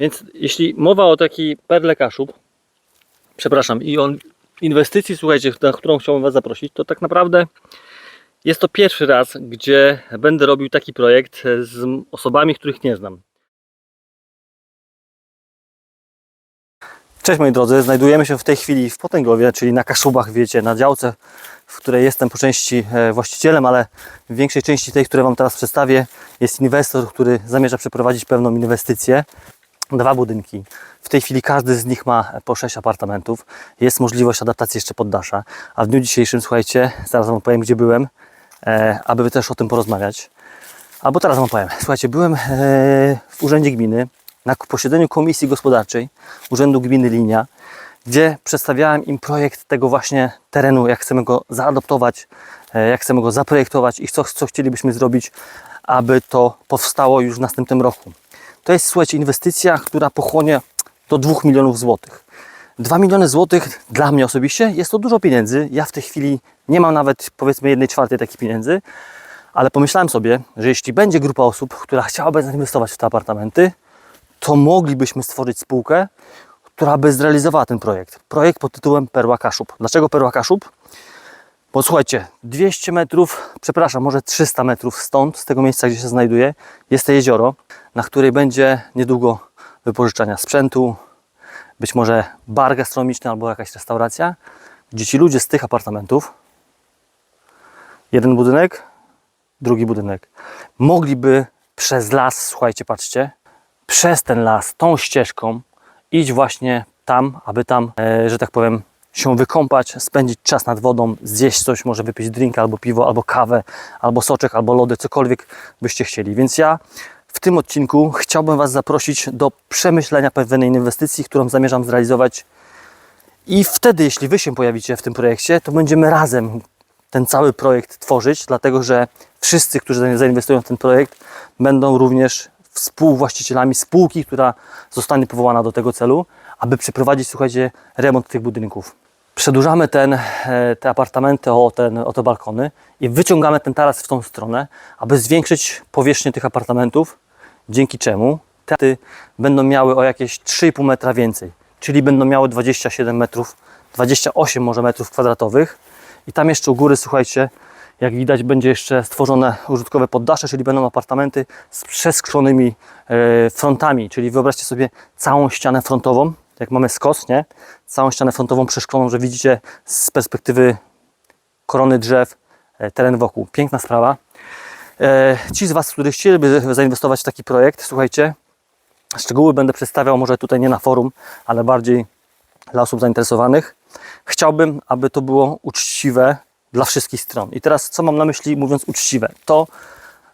Więc jeśli mowa o takiej perle Kaszub, przepraszam, i o inwestycji, słuchajcie, na którą chciałbym Was zaprosić, to tak naprawdę jest to pierwszy raz, gdzie będę robił taki projekt z osobami, których nie znam. Cześć moi drodzy, znajdujemy się w tej chwili w Potęgowie, czyli na Kaszubach, wiecie, na działce, w której jestem po części e, właścicielem, ale w większej części tej, które Wam teraz przedstawię, jest inwestor, który zamierza przeprowadzić pewną inwestycję. Dwa budynki. W tej chwili każdy z nich ma po 6 apartamentów. Jest możliwość adaptacji jeszcze poddasza. A w dniu dzisiejszym, słuchajcie, zaraz Wam powiem, gdzie byłem, e, aby też o tym porozmawiać. Albo teraz Wam powiem. Słuchajcie, byłem e, w Urzędzie Gminy na posiedzeniu Komisji Gospodarczej Urzędu Gminy Linia, gdzie przedstawiałem im projekt tego właśnie terenu, jak chcemy go zaadoptować, e, jak chcemy go zaprojektować i co, co chcielibyśmy zrobić, aby to powstało już w następnym roku. To jest, słuchajcie, inwestycja, która pochłonie do 2 milionów złotych. 2 miliony złotych dla mnie osobiście jest to dużo pieniędzy. Ja w tej chwili nie mam nawet powiedzmy jednej czwartej takich pieniędzy, ale pomyślałem sobie, że jeśli będzie grupa osób, która chciałaby zainwestować w te apartamenty, to moglibyśmy stworzyć spółkę, która by zrealizowała ten projekt. Projekt pod tytułem Perła Kaszub. Dlaczego Perła Kaszub? Bo słuchajcie, 200 metrów, przepraszam, może 300 metrów stąd, z tego miejsca, gdzie się znajduje, jest to jezioro, na której będzie niedługo wypożyczania sprzętu, być może bar gastronomiczny albo jakaś restauracja, gdzie ci ludzie z tych apartamentów, jeden budynek, drugi budynek, mogliby przez las, słuchajcie, patrzcie, przez ten las, tą ścieżką iść właśnie tam, aby tam, e, że tak powiem, się wykąpać, spędzić czas nad wodą, zjeść coś, może wypić drink, albo piwo, albo kawę, albo soczek, albo lody, cokolwiek byście chcieli. Więc ja w tym odcinku chciałbym Was zaprosić do przemyślenia pewnej inwestycji, którą zamierzam zrealizować. I wtedy, jeśli Wy się pojawicie w tym projekcie, to będziemy razem ten cały projekt tworzyć, dlatego że wszyscy, którzy zainwestują w ten projekt, będą również współwłaścicielami spółki, która zostanie powołana do tego celu, aby przeprowadzić, słuchajcie, remont tych budynków. Przedłużamy ten, e, te apartamenty o, ten, o te balkony i wyciągamy ten taras w tą stronę, aby zwiększyć powierzchnię tych apartamentów, dzięki czemu te będą miały o jakieś 3,5 metra więcej, czyli będą miały 27 metrów, 28 może metrów kwadratowych i tam jeszcze u góry, słuchajcie, jak widać, będzie jeszcze stworzone użytkowe poddasze, czyli będą apartamenty z przesklonymi e, frontami. Czyli wyobraźcie sobie całą ścianę frontową, jak mamy skos, nie? Całą ścianę frontową przeszkloną, że widzicie z perspektywy korony drzew e, teren wokół. Piękna sprawa. E, Ci z Was, którzy chcieliby zainwestować w taki projekt, słuchajcie, szczegóły będę przedstawiał może tutaj nie na forum, ale bardziej dla osób zainteresowanych. Chciałbym, aby to było uczciwe dla wszystkich stron. I teraz co mam na myśli mówiąc uczciwe? To,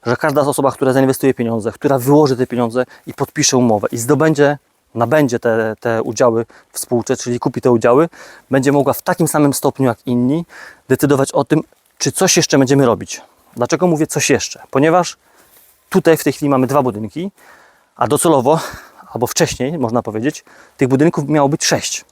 że każda osoba, która zainwestuje pieniądze, która wyłoży te pieniądze i podpisze umowę i zdobędzie, nabędzie te, te udziały w spółce, czyli kupi te udziały, będzie mogła w takim samym stopniu jak inni decydować o tym, czy coś jeszcze będziemy robić. Dlaczego mówię coś jeszcze? Ponieważ tutaj w tej chwili mamy dwa budynki, a docelowo, albo wcześniej można powiedzieć, tych budynków miało być sześć.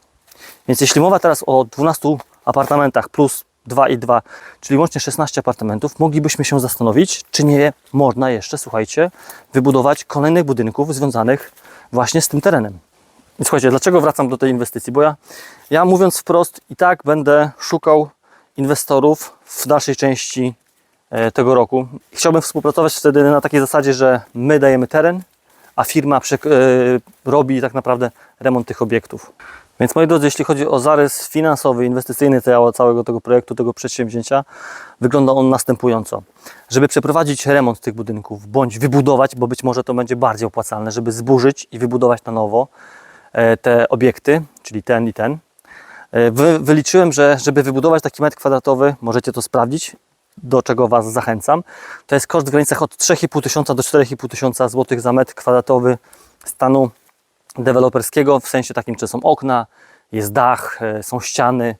Więc jeśli mowa teraz o 12 apartamentach plus 2 i 2, czyli łącznie 16 apartamentów, moglibyśmy się zastanowić, czy nie można jeszcze, słuchajcie, wybudować kolejnych budynków związanych właśnie z tym terenem. I słuchajcie, dlaczego wracam do tej inwestycji? Bo ja, ja mówiąc wprost, i tak będę szukał inwestorów w dalszej części e, tego roku. Chciałbym współpracować wtedy na takiej zasadzie, że my dajemy teren, a firma e, robi tak naprawdę remont tych obiektów. Więc moi drodzy, jeśli chodzi o zarys finansowy, inwestycyjny całego tego projektu, tego przedsięwzięcia, wygląda on następująco. Żeby przeprowadzić remont tych budynków, bądź wybudować, bo być może to będzie bardziej opłacalne, żeby zburzyć i wybudować na nowo e, te obiekty, czyli ten i ten, e, wy, wyliczyłem, że żeby wybudować taki metr kwadratowy, możecie to sprawdzić, do czego Was zachęcam, to jest koszt w granicach od 3,5 tysiąca do 4,5 tysiąca złotych za metr kwadratowy stanu deweloperskiego, w sensie takim, czy są okna, jest dach, e, są ściany,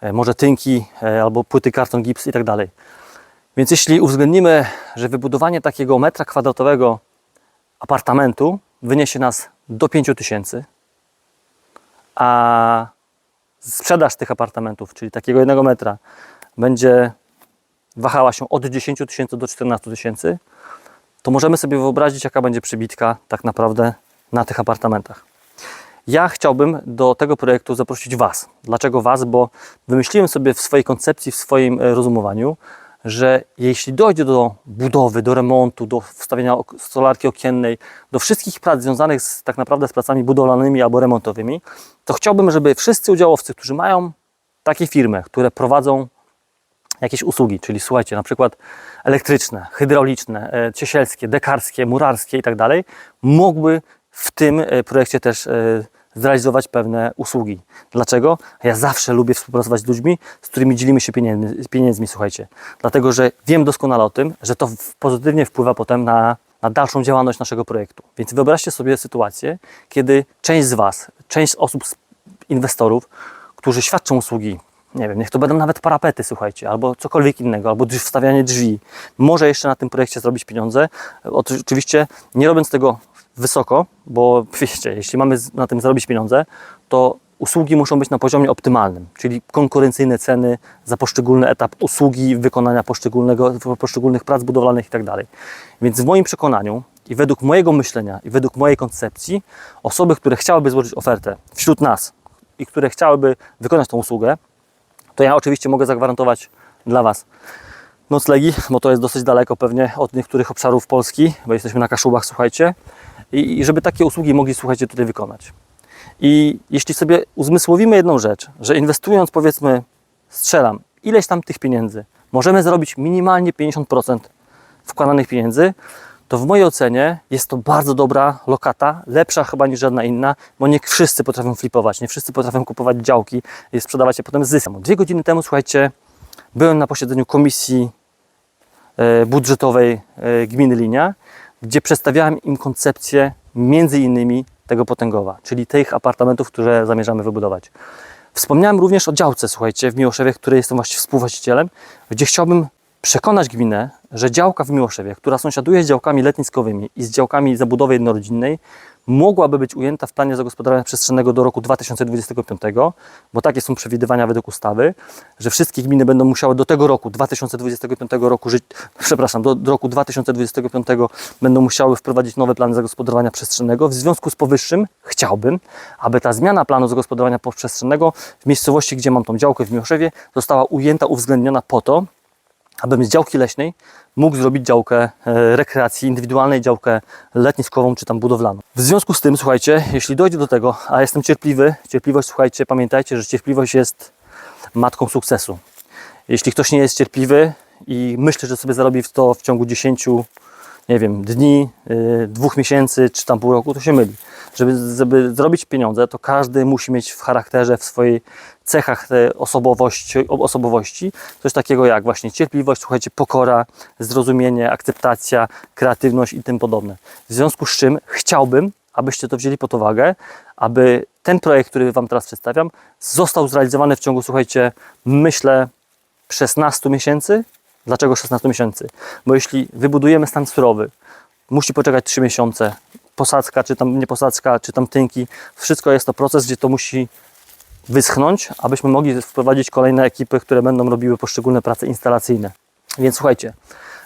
e, może tynki e, albo płyty karton, gips i tak dalej. Więc jeśli uwzględnimy, że wybudowanie takiego metra kwadratowego apartamentu wyniesie nas do 5 tysięcy, a sprzedaż tych apartamentów, czyli takiego jednego metra, będzie wahała się od 10 tysięcy do 14 tysięcy, to możemy sobie wyobrazić, jaka będzie przybitka tak naprawdę na tych apartamentach. Ja chciałbym do tego projektu zaprosić Was. Dlaczego Was? Bo wymyśliłem sobie w swojej koncepcji, w swoim e, rozumowaniu, że jeśli dojdzie do budowy, do remontu, do wstawienia solarki okiennej, do wszystkich prac związanych z, tak naprawdę z pracami budowlanymi albo remontowymi, to chciałbym, żeby wszyscy udziałowcy, którzy mają takie firmy, które prowadzą jakieś usługi, czyli słuchajcie, na przykład elektryczne, hydrauliczne, e, ciesielskie, dekarskie, murarskie i tak dalej, mógłby w tym e, projekcie też e, zrealizować pewne usługi. Dlaczego? Ja zawsze lubię współpracować z ludźmi, z którymi dzielimy się pieniędzmi, pieniędzmi słuchajcie. Dlatego, że wiem doskonale o tym, że to pozytywnie wpływa potem na, na dalszą działalność naszego projektu. Więc wyobraźcie sobie sytuację, kiedy część z Was, część osób, z inwestorów, którzy świadczą usługi, nie wiem, niech to będą nawet parapety, słuchajcie, albo cokolwiek innego, albo wstawianie drzwi, może jeszcze na tym projekcie zrobić pieniądze. Oczy- Oczywiście nie robiąc tego wysoko, bo wiecie, jeśli mamy na tym zrobić pieniądze, to usługi muszą być na poziomie optymalnym, czyli konkurencyjne ceny za poszczególny etap usługi, wykonania poszczególnego, poszczególnych prac budowlanych itd. Więc w moim przekonaniu i według mojego myślenia i według mojej koncepcji, osoby, które chciałyby złożyć ofertę wśród nas i które chciałyby wykonać tą usługę, to ja oczywiście mogę zagwarantować dla Was noclegi, bo to jest dosyć daleko pewnie od niektórych obszarów Polski, bo jesteśmy na Kaszubach, słuchajcie, i, żeby takie usługi mogli, słuchajcie, tutaj wykonać. I jeśli sobie uzmysłowimy jedną rzecz, że inwestując, powiedzmy, strzelam, ileś tam tych pieniędzy, możemy zarobić minimalnie 50% wkładanych pieniędzy, to w mojej ocenie jest to bardzo dobra lokata, lepsza chyba niż żadna inna, bo nie wszyscy potrafią flipować, nie wszyscy potrafią kupować działki i sprzedawać je potem z zyskiem. Dwie godziny temu, słuchajcie, byłem na posiedzeniu komisji e, budżetowej e, gminy Linia, gdzie przedstawiałem im koncepcję między innymi tego potęgowa, czyli tych apartamentów, które zamierzamy wybudować. Wspomniałem również o działce, słuchajcie, w Miłoszewie, której jestem właściwie współwłaścicielem, gdzie chciałbym przekonać gminę, że działka w Miłoszewie, która sąsiaduje z działkami letniskowymi i z działkami zabudowy jednorodzinnej, mogłaby być ujęta w planie zagospodarowania przestrzennego do roku 2025, bo takie są przewidywania według ustawy, że wszystkie gminy będą musiały do tego roku, 2025 roku żyć, przepraszam, do, do roku 2025 będą musiały wprowadzić nowe plany zagospodarowania przestrzennego. W związku z powyższym chciałbym, aby ta zmiana planu zagospodarowania przestrzennego w miejscowości, gdzie mam tą działkę w Miłoszewie, została ujęta, uwzględniona po to, abym z działki leśnej mógł zrobić działkę e, rekreacji indywidualnej, działkę letniskową czy tam budowlaną. W związku z tym, słuchajcie, jeśli dojdzie do tego, a jestem cierpliwy, cierpliwość, słuchajcie, pamiętajcie, że cierpliwość jest matką sukcesu. Jeśli ktoś nie jest cierpliwy i myśli, że sobie zarobi w to w ciągu 10, nie wiem, dni, yy, dwóch miesięcy czy tam pół roku, to się myli. Żeby, żeby zrobić pieniądze, to każdy musi mieć w charakterze, w swojej cechach te osobowości, osobowości coś takiego jak właśnie cierpliwość, słuchajcie, pokora, zrozumienie, akceptacja, kreatywność i tym podobne. W związku z czym chciałbym, abyście to wzięli pod uwagę, aby ten projekt, który Wam teraz przedstawiam, został zrealizowany w ciągu, słuchajcie, myślę 16 miesięcy. Dlaczego 16 miesięcy? Bo jeśli wybudujemy stan surowy, musi poczekać 3 miesiące, posadzka, czy tam nie posadzka, czy tam tynki, wszystko jest to proces, gdzie to musi wyschnąć, abyśmy mogli wprowadzić kolejne ekipy, które będą robiły poszczególne prace instalacyjne. Więc słuchajcie,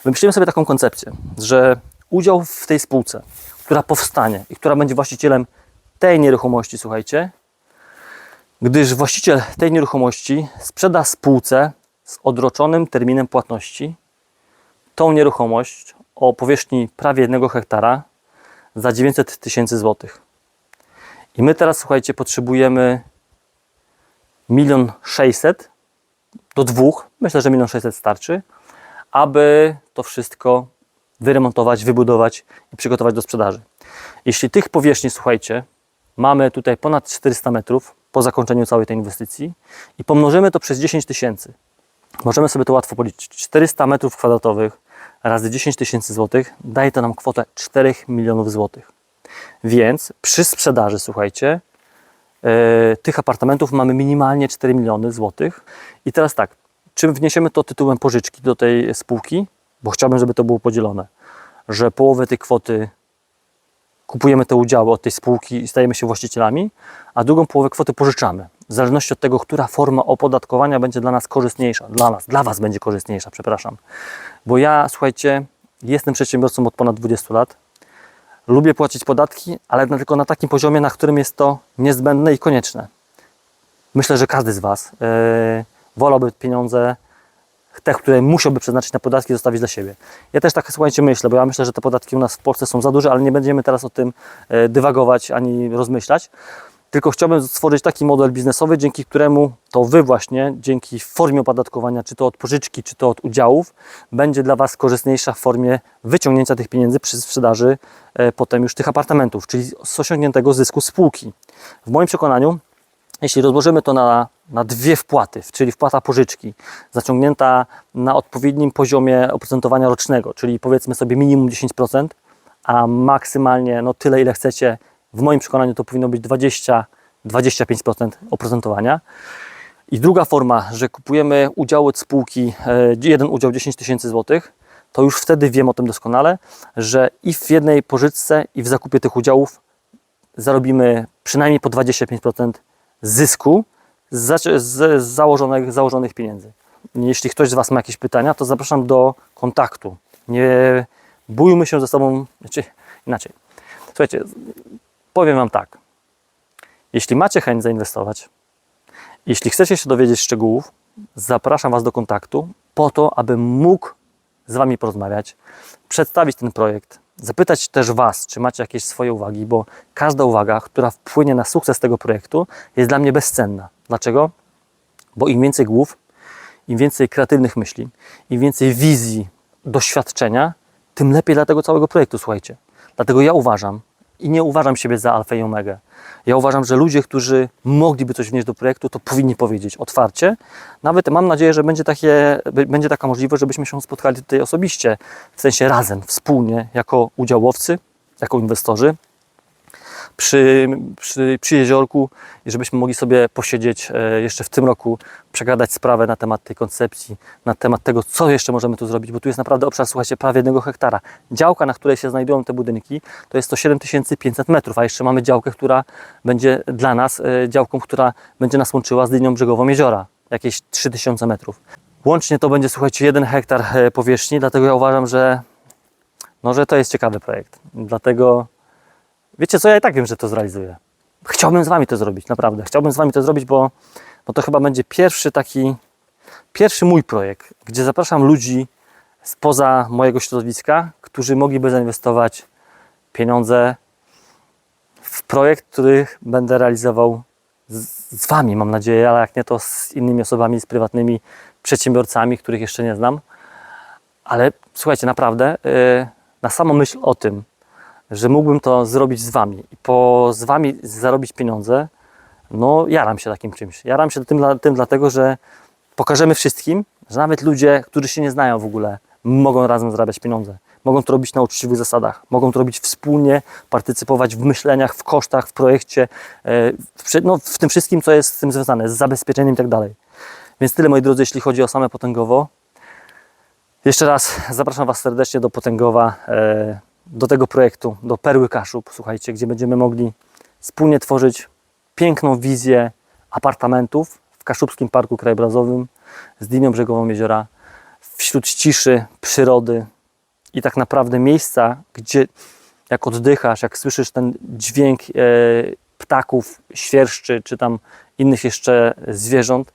wymyśliłem sobie taką koncepcję, że udział w tej spółce, która powstanie i która będzie właścicielem tej nieruchomości, słuchajcie, gdyż właściciel tej nieruchomości sprzeda spółce z odroczonym terminem płatności tą nieruchomość o powierzchni prawie 1 hektara za 900 tysięcy złotych. I my teraz, słuchajcie, potrzebujemy milion sześćset do dwóch, myślę, że milion sześćset starczy, aby to wszystko wyremontować, wybudować i przygotować do sprzedaży. Jeśli tych powierzchni, słuchajcie, mamy tutaj ponad 400 metrów po zakończeniu całej tej inwestycji i pomnożymy to przez 10 tysięcy, możemy sobie to łatwo policzyć. 400 metrów kwadratowych razy 10 tysięcy złotych daje to nam kwotę 4 milionów złotych. Więc przy sprzedaży, słuchajcie, tych apartamentów mamy minimalnie 4 miliony złotych. I teraz tak, czym wniesiemy to tytułem pożyczki do tej spółki? Bo chciałbym, żeby to było podzielone, że połowę tej kwoty kupujemy te udziały od tej spółki i stajemy się właścicielami, a drugą połowę kwoty pożyczamy. W zależności od tego, która forma opodatkowania będzie dla nas korzystniejsza. Dla nas, dla Was będzie korzystniejsza, przepraszam. Bo ja, słuchajcie, jestem przedsiębiorcą od ponad 20 lat. Lubię płacić podatki, ale tylko na takim poziomie, na którym jest to niezbędne i konieczne. Myślę, że każdy z Was yy, wolałby pieniądze, te, które musiałby przeznaczyć na podatki, zostawić dla siebie. Ja też tak, słuchajcie, myślę, bo ja myślę, że te podatki u nas w Polsce są za duże, ale nie będziemy teraz o tym e, dywagować ani rozmyślać. Tylko chciałbym stworzyć taki model biznesowy, dzięki któremu to Wy właśnie, dzięki formie opodatkowania, czy to od pożyczki, czy to od udziałów, będzie dla Was korzystniejsza w formie wyciągnięcia tych pieniędzy przy sprzedaży e, potem już tych apartamentów, czyli z osiągniętego zysku spółki. W moim przekonaniu jeśli rozłożymy to na, na dwie wpłaty, czyli wpłata pożyczki, zaciągnięta na odpowiednim poziomie oprocentowania rocznego, czyli powiedzmy sobie minimum 10%, a maksymalnie no tyle, ile chcecie, w moim przekonaniu to powinno być 20-25% oprocentowania. I druga forma, że kupujemy udział od spółki, e, jeden udział 10 tysięcy złotych, to już wtedy wiem o tym doskonale, że i w jednej pożyczce, i w zakupie tych udziałów zarobimy przynajmniej po 25% zysku z, z założonych, założonych pieniędzy. Jeśli ktoś z Was ma jakieś pytania, to zapraszam do kontaktu. Nie bójmy się ze sobą, znaczy inaczej. Słuchajcie, powiem Wam tak. Jeśli macie chęć zainwestować, jeśli chcecie się dowiedzieć szczegółów, zapraszam Was do kontaktu po to, abym mógł z Wami porozmawiać, przedstawić ten projekt, zapytać też Was, czy macie jakieś swoje uwagi, bo każda uwaga, która wpłynie na sukces tego projektu, jest dla mnie bezcenna. Dlaczego? Bo im więcej głów, im więcej kreatywnych myśli, im więcej wizji, doświadczenia, tym lepiej dla tego całego projektu, słuchajcie. Dlatego ja uważam, i nie uważam siebie za alfę i omegę. Ja uważam, że ludzie, którzy mogliby coś wnieść do projektu, to powinni powiedzieć otwarcie. Nawet mam nadzieję, że będzie, takie, będzie taka możliwość, żebyśmy się spotkali tutaj osobiście, w sensie razem, wspólnie, jako udziałowcy, jako inwestorzy, przy, przy, przy jeziorku i żebyśmy mogli sobie posiedzieć e, jeszcze w tym roku, przegadać sprawę na temat tej koncepcji, na temat tego, co jeszcze możemy tu zrobić, bo tu jest naprawdę obszar, słuchajcie, prawie jednego hektara. Działka, na której się znajdują te budynki, to jest to 7500 metrów, a jeszcze mamy działkę, która będzie dla nas e, działką, która będzie nas łączyła z linią brzegową jeziora, jakieś 3000 metrów. Łącznie to będzie, słuchajcie, jeden hektar e, powierzchni, dlatego ja uważam, że, no, że to jest ciekawy projekt. Dlatego Wiecie co, ja i tak wiem, że to zrealizuję. Chciałbym z Wami to zrobić, naprawdę. Chciałbym z Wami to zrobić, bo, bo to chyba będzie pierwszy taki, pierwszy mój projekt, gdzie zapraszam ludzi spoza mojego środowiska, którzy mogliby zainwestować pieniądze w projekt, który będę realizował z, z Wami, mam nadzieję, ale jak nie, to z innymi osobami, z prywatnymi przedsiębiorcami, których jeszcze nie znam. Ale słuchajcie, naprawdę, yy, na samą myśl o tym, że mógłbym to zrobić z Wami i po z Wami zarobić pieniądze, no jaram się takim czymś. Jaram się tym, tym dlatego, że pokażemy wszystkim, że nawet ludzie, którzy się nie znają w ogóle, mogą razem zarabiać pieniądze. Mogą to robić na uczciwych zasadach. Mogą to robić wspólnie, partycypować w myśleniach, w kosztach, w projekcie, e, w, no, w tym wszystkim, co jest z tym związane, z zabezpieczeniem i tak dalej. Więc tyle, moi drodzy, jeśli chodzi o same Potęgowo. Jeszcze raz zapraszam Was serdecznie do Potęgowa, e, do tego projektu, do Perły Kaszub, słuchajcie, gdzie będziemy mogli wspólnie tworzyć piękną wizję apartamentów w Kaszubskim Parku Krajobrazowym z linią brzegową jeziora, wśród ciszy, przyrody i tak naprawdę miejsca, gdzie jak oddychasz, jak słyszysz ten dźwięk e, ptaków, świerszczy, czy tam innych jeszcze zwierząt,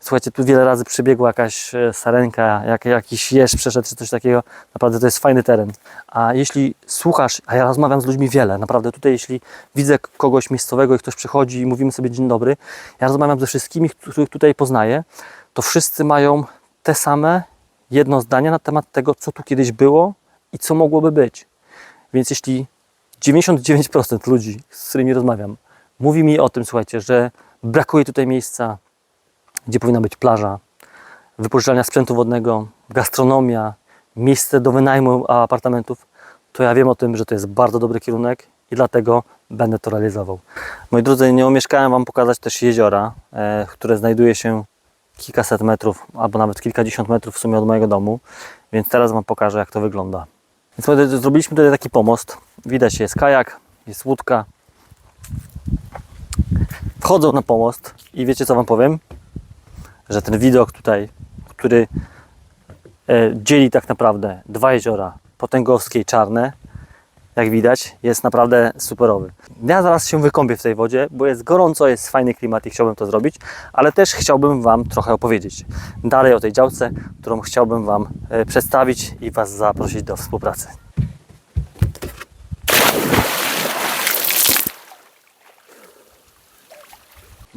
Słuchajcie, tu wiele razy przebiegła jakaś e, sarenka, jak, jakiś jeż przeszedł, czy coś takiego. Naprawdę to jest fajny teren. A jeśli słuchasz, a ja rozmawiam z ludźmi wiele, naprawdę tutaj, jeśli widzę kogoś miejscowego i ktoś przychodzi i mówimy sobie dzień dobry, ja rozmawiam ze wszystkimi, których tutaj poznaję, to wszyscy mają te same jedno zdanie na temat tego, co tu kiedyś było i co mogłoby być. Więc jeśli 99% ludzi, z którymi rozmawiam, mówi mi o tym, słuchajcie, że brakuje tutaj miejsca, gdzie powinna być plaża, wypożyczalnia sprzętu wodnego, gastronomia, miejsce do wynajmu apartamentów, to ja wiem o tym, że to jest bardzo dobry kierunek i dlatego będę to realizował. Moi drodzy, nie omieszkałem Wam pokazać też jeziora, e, które znajduje się kilkaset metrów, albo nawet kilkadziesiąt metrów w sumie od mojego domu, więc teraz Wam pokażę, jak to wygląda. Więc zrobiliśmy tutaj taki pomost. Widać, jest kajak, jest łódka. Wchodzą na pomost i wiecie, co Wam powiem? Że ten widok tutaj, który e, dzieli tak naprawdę dwa jeziora, Potęgowskie i Czarne, jak widać, jest naprawdę superowy. Ja zaraz się wykąpię w tej wodzie, bo jest gorąco, jest fajny klimat i chciałbym to zrobić, ale też chciałbym Wam trochę opowiedzieć dalej o tej działce, którą chciałbym Wam e, przedstawić i Was zaprosić do współpracy.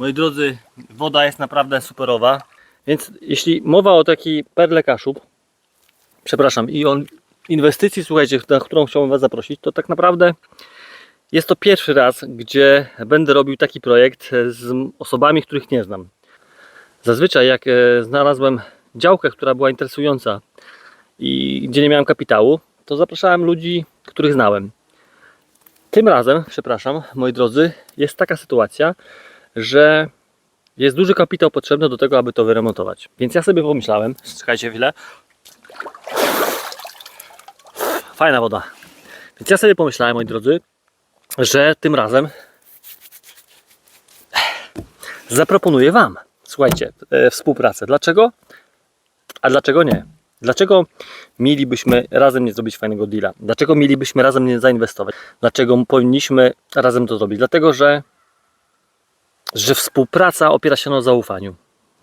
Moi drodzy, woda jest naprawdę superowa, więc jeśli mowa o takiej perle Kaszub, przepraszam, i o inwestycji, słuchajcie, na którą chciałbym Was zaprosić, to tak naprawdę jest to pierwszy raz, gdzie będę robił taki projekt z osobami, których nie znam. Zazwyczaj jak e, znalazłem działkę, która była interesująca i gdzie nie miałem kapitału, to zapraszałem ludzi, których znałem. Tym razem, przepraszam, moi drodzy, jest taka sytuacja, że jest duży kapitał potrzebny do tego, aby to wyremontować. Więc ja sobie pomyślałem, czekajcie chwilę. Fajna woda. Więc ja sobie pomyślałem, moi drodzy, że tym razem zaproponuję Wam, słuchajcie, e, współpracę. Dlaczego? A dlaczego nie? Dlaczego mielibyśmy razem nie zrobić fajnego deala? Dlaczego mielibyśmy razem nie zainwestować? Dlaczego powinniśmy razem to zrobić? Dlatego, że że współpraca opiera się na zaufaniu.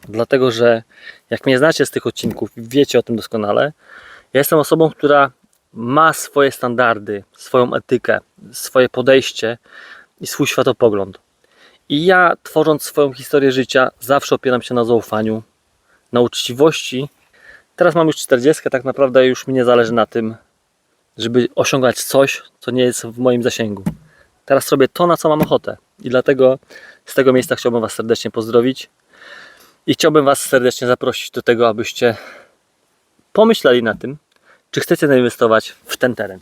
Dlatego, że jak mnie znacie z tych odcinków, wiecie o tym doskonale, ja jestem osobą, która ma swoje standardy, swoją etykę, swoje podejście i swój światopogląd. I ja, tworząc swoją historię życia, zawsze opieram się na zaufaniu, na uczciwości. Teraz mam już 40, tak naprawdę już mi nie zależy na tym, żeby osiągać coś, co nie jest w moim zasięgu. Teraz robię to, na co mam ochotę. I dlatego z tego miejsca chciałbym Was serdecznie pozdrowić. I chciałbym Was serdecznie zaprosić do tego, abyście pomyśleli na tym, czy chcecie zainwestować w ten teren.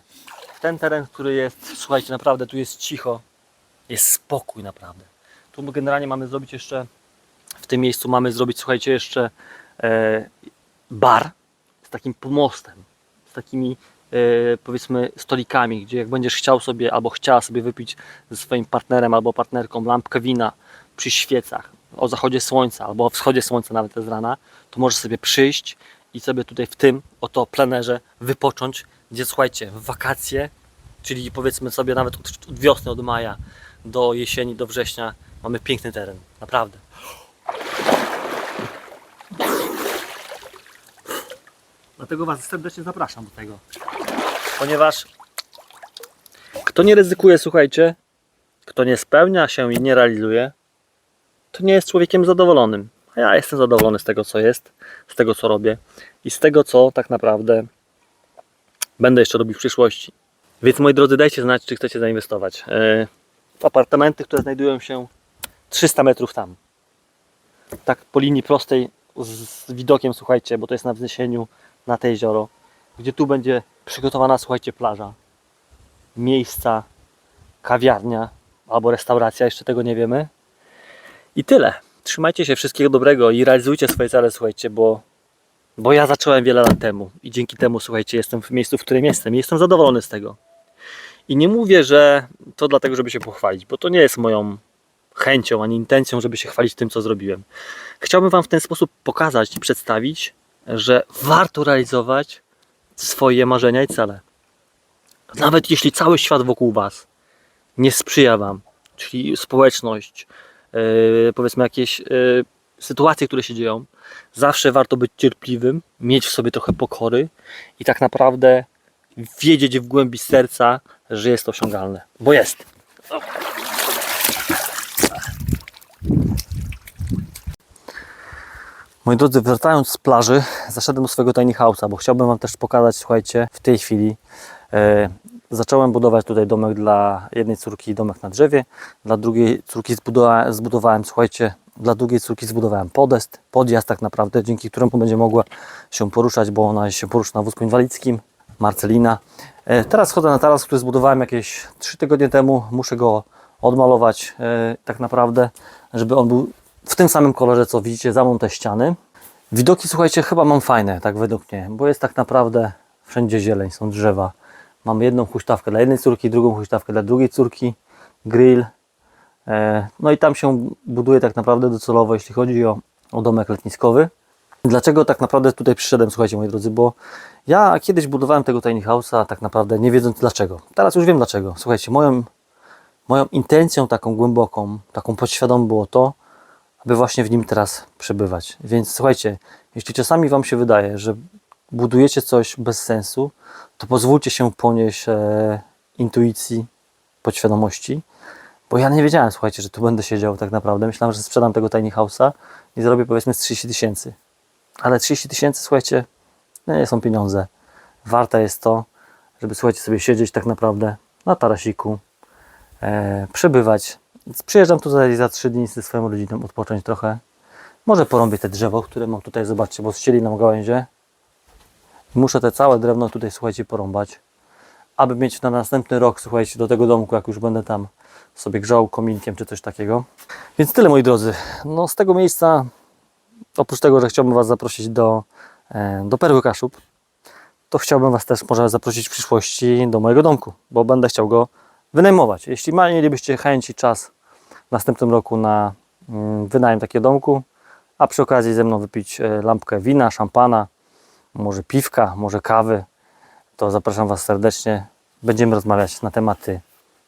W ten teren, który jest, słuchajcie, naprawdę tu jest cicho, jest spokój naprawdę. Tu generalnie mamy zrobić jeszcze, w tym miejscu mamy zrobić, słuchajcie, jeszcze e, bar z takim pomostem, z takimi powiedzmy stolikami, gdzie jak będziesz chciał sobie albo chciała sobie wypić ze swoim partnerem albo partnerką lampkę wina przy świecach o zachodzie słońca albo o wschodzie słońca nawet z rana, to możesz sobie przyjść i sobie tutaj w tym oto plenerze wypocząć, gdzie słuchajcie, w wakacje, czyli powiedzmy sobie nawet od, od wiosny, od maja do jesieni, do września mamy piękny teren, naprawdę. Dlatego Was serdecznie zapraszam do tego. Ponieważ kto nie ryzykuje, słuchajcie, kto nie spełnia się i nie realizuje, to nie jest człowiekiem zadowolonym. A ja jestem zadowolony z tego, co jest, z tego, co robię i z tego, co tak naprawdę będę jeszcze robił w przyszłości. Więc moi drodzy, dajcie znać, czy chcecie zainwestować e, w apartamenty, które znajdują się 300 metrów tam. Tak po linii prostej z widokiem, słuchajcie, bo to jest na wzniesieniu na te jezioro, gdzie tu będzie przygotowana, słuchajcie, plaża, miejsca, kawiarnia albo restauracja, jeszcze tego nie wiemy. I tyle. Trzymajcie się wszystkiego dobrego i realizujcie swoje cele, słuchajcie, bo, bo ja zacząłem wiele lat temu i dzięki temu, słuchajcie, jestem w miejscu, w którym jestem i jestem zadowolony z tego. I nie mówię, że to dlatego, żeby się pochwalić, bo to nie jest moją chęcią ani intencją, żeby się chwalić tym, co zrobiłem. Chciałbym Wam w ten sposób pokazać i przedstawić, że warto realizować swoje marzenia i cele. Nawet jeśli cały świat wokół Was nie sprzyja Wam, czyli społeczność, yy, powiedzmy jakieś yy, sytuacje, które się dzieją, zawsze warto być cierpliwym, mieć w sobie trochę pokory i tak naprawdę wiedzieć w głębi serca, że jest to osiągalne. Bo jest. Moi drodzy, wracając z plaży, zaszedłem do swojego tiny house'a, bo chciałbym Wam też pokazać, słuchajcie, w tej chwili e, zacząłem budować tutaj domek dla jednej córki, domek na drzewie, dla drugiej córki zbudowałem, zbudowałem słuchajcie, dla drugiej córki zbudowałem podest, podjazd tak naprawdę, dzięki któremu będzie mogła się poruszać, bo ona się porusza na wózku inwalidzkim, Marcelina. E, teraz chodzę na taras, który zbudowałem jakieś 3 tygodnie temu, muszę go odmalować e, tak naprawdę, żeby on był w tym samym kolorze, co widzicie za te ściany. Widoki, słuchajcie, chyba mam fajne, tak według mnie, bo jest tak naprawdę wszędzie zieleń, są drzewa. Mamy jedną huśtawkę dla jednej córki, drugą huśtawkę dla drugiej córki, grill. E, No i tam się buduje tak naprawdę docelowo, jeśli chodzi o, o domek letniskowy. Dlaczego tak naprawdę tutaj przyszedłem, słuchajcie moi drodzy, bo ja kiedyś budowałem tego tiny house'a tak naprawdę nie wiedząc dlaczego. Teraz już wiem dlaczego. Słuchajcie, moją, moją intencją taką głęboką, taką podświadomą było to, aby właśnie w nim teraz przebywać. Więc słuchajcie, jeśli czasami Wam się wydaje, że budujecie coś bez sensu, to pozwólcie się ponieść e, intuicji, podświadomości, bo ja nie wiedziałem, słuchajcie, że tu będę siedział tak naprawdę. Myślałem, że sprzedam tego tiny house'a i zarobię powiedzmy z 30 tysięcy. Ale 30 tysięcy, słuchajcie, no nie są pieniądze. Warte jest to, żeby, słuchajcie, sobie siedzieć tak naprawdę na tarasiku, e, przebywać. Więc Przyjeżdżam tutaj za 3 dni ze swoją rodziną, odpocząć trochę. Może porąbię te drzewo, które mam tutaj, zobaczcie, bo ścieli nam gałęzie. Muszę te całe drewno tutaj, słuchajcie, porąbać, aby mieć na następny rok, słuchajcie, do tego domku, jak już będę tam sobie grzał kominkiem czy coś takiego. Więc tyle, moi drodzy. No z tego miejsca, oprócz tego, że chciałbym Was zaprosić do, e, do Perły Kaszub, to chciałbym Was też może zaprosić w przyszłości do mojego domku, bo będę chciał go wynajmować. Jeśli mielibyście chęć i czas następnym roku na mm, wynajem takiego domku, a przy okazji ze mną wypić e, lampkę wina, szampana, może piwka, może kawy, to zapraszam Was serdecznie. Będziemy rozmawiać na tematy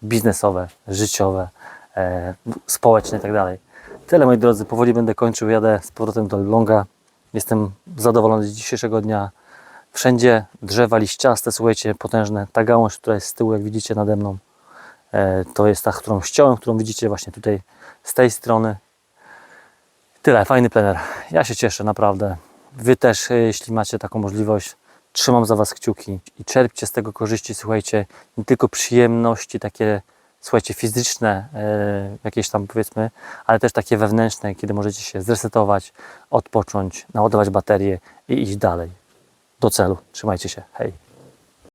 biznesowe, życiowe, e, społeczne itd. Tyle moi drodzy, powoli będę kończył, jadę z powrotem do Longa. Jestem zadowolony z dzisiejszego dnia. Wszędzie drzewa liściaste, słuchajcie, potężne. Ta gałąź, która jest z tyłu, jak widzicie nade mną, to jest ta, którą ściąłem, którą widzicie właśnie tutaj z tej strony. Tyle, fajny plener. Ja się cieszę, naprawdę. Wy też, e, jeśli macie taką możliwość, trzymam za Was kciuki i czerpcie z tego korzyści, słuchajcie, nie tylko przyjemności takie, słuchajcie, fizyczne, e, jakieś tam powiedzmy, ale też takie wewnętrzne, kiedy możecie się zresetować, odpocząć, naładować baterię i iść dalej do celu. Trzymajcie się, hej.